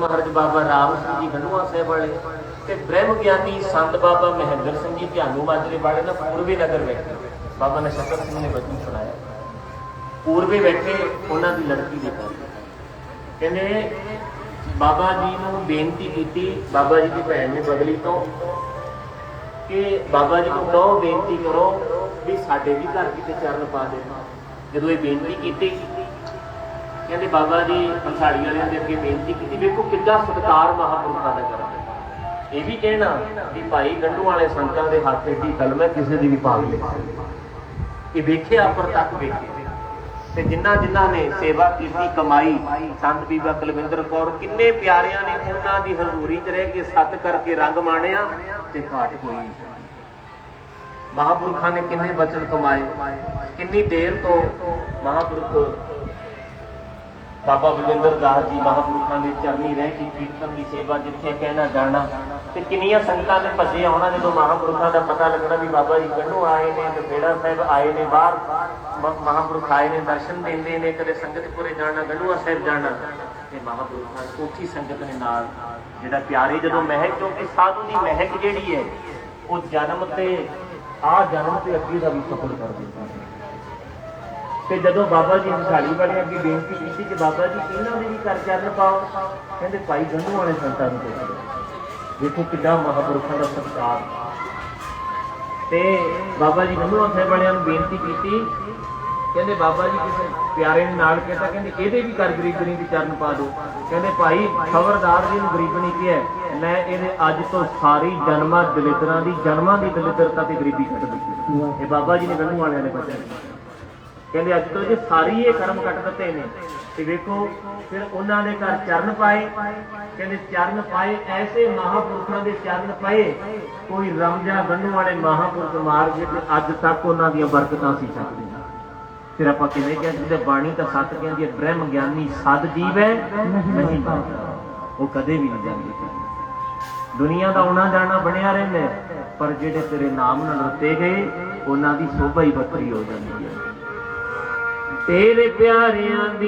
ਮਹਾਰਾਜ ਬਾਬਾ ਰਾਮ ਸਿੰਘ ਜੀ ਗੰਡੂਆ ਸਾਹਿਬ ਵਾਲੇ ਤੇ ਬ੍ਰਹਮ ਗਿਆਨੀ ਸੰਤ ਬਾਬਾ ਮਹਿੰਦਰ ਸਿੰਘ ਜੀ ਧਿਆਨੂ ਮਾਜਰੇ ਵਾਲੇ ਨਾ ਪੂਰਬੀ ਨਗਰ ਬੈਠੇ। ਬਾਬਾ ਨਛੱਤਰ ਸਿੰਘ ਨੇ ਬਚਨ ਸੁਣਾਇਆ। ਪੂਰਬੀ ਬੈਠੇ ਉਹਨਾਂ ਦੀ ਲੜਕੀ ਦੇ ਘਰ ਕਹਿੰਦੇ ਬਾਬਾ ਜੀ ਨੂੰ ਬੇਨਤੀ ਕੀਤੀ, ਬਾਬਾ ਜੀ ਦੀ ਭੈਣ ਨੇ ਬਦਲੀ ਤੋਂ ਕਿ ਬਾਬਾ ਜੀ ਨੂੰ ਕਹੋ, ਬੇਨਤੀ ਕਰੋ ਵੀ ਸਾਡੇ ਵੀ ਘਰ ਕਿਤੇ ਚਰਨ ਪਾ ਦੇ ਜਦੋਂ ਇਹ ਬੇਨਤੀ ਕੀਤੀ ਕਹਿੰਦੇ ਬਾਬਾ ਜੀ ਪੰਸਾੜੀ ਵਾਲਿਆਂ ਦੇ ਅੱਗੇ ਬੇਨਤੀ ਕੀਤੀ, ਵੇਖੋ ਕਿੱਦਾਂ ਸਤਿਕਾਰ ਮਹਾਪੁਰਖਾਂ ਦਾ ਕਰਦੇ ਇਹ ਵੀ ਕਹਿਣਾ ਵੀ ਭਾਈ ਗੰਡੂ ਵਾਲੇ ਸੰਤਾਂ ਦੇ ਹੱਥ ਏਡੀ ਕਲਮ ਹੈ, ਕਿਸੇ ਦੀ ਵੀ ਭਾਗ ਲੈ ਇਹ ਵੇਖਿਆ ਪ੍ਰਤੱਖ ਵੇਖਿਆ। ਤੇ ਜਿਨ੍ਹਾਂ ਜਿਨ੍ਹਾਂ ਨੇ ਸੇਵਾ ਕੀਤੀ, ਕਮਾਈ, ਸੰਤ ਬੀਬਾ ਕੁਲਵਿੰਦਰ ਕੌਰ, ਕਿੰਨੇ ਪਿਆਰਿਆਂ ਨੇ ਉਹਨਾਂ ਦੀ ਹਜ਼ੂਰੀ 'ਚ ਰਹਿ ਕੇ ਸਤ ਕਰਕੇ ਰੰਗ ਮਾਣਿਆ ਤੇ ਘਾਟ ਕੋਈ ਮਹਾਪੁਰਖਾਂ ਨੇ ਕਿੰਨੇ ਬਚਨ ਕਮਾਏ, ਕਿੰਨੀ ਦੇਰ ਤੋਂ ਮਹਾਪੁਰਖ ਬਾਬਾ ਬਲਵਿੰਦਰ ਦਾਸ ਜੀ ਮਹਾਂਪੁਰਖਾਂ ਦੇ ਚਰਨੀ ਰਹਿ ਕੇ ਕੀਰਤਨ ਦੀ ਸੇਵਾ ਜਿੱਥੇ ਕਹਿਣਾ ਜਾਣਾ ਤੇ ਕਿੰਨੀਆਂ ਸੰਗਤਾਂ ਨੇ ਭੱਜੇ ਆਉਣਾ ਜਦੋਂ ਮਹਾਪੁਰਖਾਂ ਦਾ ਪਤਾ ਲੱਗਣਾ ਵੀ ਬਾਬਾ ਜੀ ਗੰਢੂ ਆਏ ਨੇ ਤੇ ਬੇੜਾ ਸਾਹਿਬ ਆਏ ਨੇ, ਬਾਹਰ ਮਹਾਂਪੁਰਖ ਆਏ ਨੇ, ਦਰਸ਼ਨ ਦਿੰਦੇ ਨੇ, ਕਦੇ ਸੰਗਤਪੁਰੇ ਜਾਣਾ ਗੰਢੂਆ ਸਾਹਿਬ ਜਾਣਾ, ਤੇ ਮਹਾਂਪੁਰਖਾਂ ਦੀ ਉੱਥੀ ਸੰਗਤ ਨੇ ਨਾਲ ਜਿਹੜਾ ਪਿਆਰੇ ਜਦੋਂ ਮਹਿਕ, ਕਿਉਂਕਿ ਸਾਧੂ ਦੀ ਮਹਿਕ ਜਿਹੜੀ ਹੈ, ਉਹ ਜਨਮ ਤੇ, ਆ ਜਨਮ ਤੇ ਅੱਗੇ ਦਾ ਵੀ ਸਫਲ ਕਰ ਦਿੰਦਾ ਹੈ। ਤੇ ਜਦੋਂ ਬਾਬਾ ਜੀ ਹਸਾਲੀ ਵਾਲੇ ਅੱਗੇ ਬੇਨਤੀ ਕੀਤੀ ਕਿ ਬਾਬਾ ਜੀ, ਇਹਨਾਂ ਦੇ ਵੀ ਕਰ ਚਰਨ ਪਾਓ। ਕਹਿੰਦੇ, ਭਾਈ ਗੰਢੂ ਵਾਲੇ ਸੰਤਾਂ ਨੂੰ ਦੇਖੋ ਦੇਖੋ ਕਿੱਡਾ ਮਹਾਪੁਰਖਾਂ ਦਾ ਸਤਿਕਾਰ ਤੇ ਬਾਬਾ ਜੀ ਗੰਢੂ ਸਾਹਿਬ ਵਾਲਿਆਂ ਨੂੰ ਬੇਨਤੀ ਕੀਤੀ। ਕਹਿੰਦੇ, ਬਾਬਾ ਜੀ, ਕਿਸੇ ਪਿਆਰੇ ਨੇ ਨਾਲ ਕਹਿੰਦਾ ਕਹਿੰਦੇ, ਇਹਦੇ ਵੀ ਕਰ ਗਰੀਬਣੀ ਦੇ ਚਰਨ ਪਾ ਦਿਓ। ਕਹਿੰਦੇ, ਭਾਈ, ਖਬਰਦਾਰ ਜੀ ਨੂੰ ਗਰੀਬਣੀ ਕਿਹਾ। ਮੈਂ ਇਹਦੇ ਅੱਜ ਤੋਂ ਸਾਰੀ ਜਨਮਾਂ ਦਲਿਦਰਾਂ ਦੀ, ਜਨਮਾਂ ਦੀ ਦਲਿਦਰਤਾ ਤੇ ਗਰੀਬੀ ਕੱਟ ਦਿੱਤੀ ਇਹ ਬਾਬਾ ਜੀ ਨੇ ਗੰਢੂ ਵਾਲਿਆਂ ਨੇ ਬਚਨ ਕਹਿੰਦੇ ਅੱਜ ਤੋਂ ਜੇ ਸਾਰੀ ਇਹ ਕਰਮ ਕੱਟ ਦਿੱਤੇ ਨੇ, ਤੇ ਵੇਖੋ, ਫਿਰ ਉਹਨਾਂ ਦੇ ਘਰ ਚਰਨ ਪਾਏ। ਕਹਿੰਦੇ ਚਰਨ ਪਾਏ, ਐਸੇ ਮਹਾਪੁਰਖਾਂ ਦੇ ਚਰਨ ਪਾਏ। ਕੋਈ ਰਮਜਾ ਗੰਢੂ ਵਾਲੇ ਮਹਾਪੁਰਖ ਮਾਰ ਗਏ ਤੇ ਅੱਜ ਤੱਕ ਉਹਨਾਂ ਦੀਆਂ ਬਰਕਤਾਂ ਸੀ ਸਕਦੇ ਫਿਰ ਆਪਾਂ ਕਿਵੇਂ ਕਹਿੰਦੇ ਜਿਹਦੇ ਬਾਣੀ ਤਾਂ ਸੱਤ ਕਹਿੰਦੀ ਹੈ, ਬ੍ਰਹਮ ਗਿਆਨੀ ਸਦ ਜੀਵ ਹੈ, ਨਹੀਂ ਮਰਦਾ ਉਹ ਕਦੇ ਵੀ ਨਹੀਂ ਜਾਂਦੀ ਦੁਨੀਆ ਦਾ ਆਉਣਾ ਜਾਣਾ ਬਣਿਆ ਰਹਿੰਦਾ ਪਰ ਜਿਹੜੇ ਤੇਰੇ ਨਾਮ ਨਾਲ ਰਤੇ ਗਏ, ਉਹਨਾਂ ਦੀ ਸੋਭਾ ਹੀ ਵੱਖਰੀ ਹੋ ਜਾਂਦੀ ਹੈ। ਤੇਰੇ ਪਿਆਰਿਆਂ ਦੀ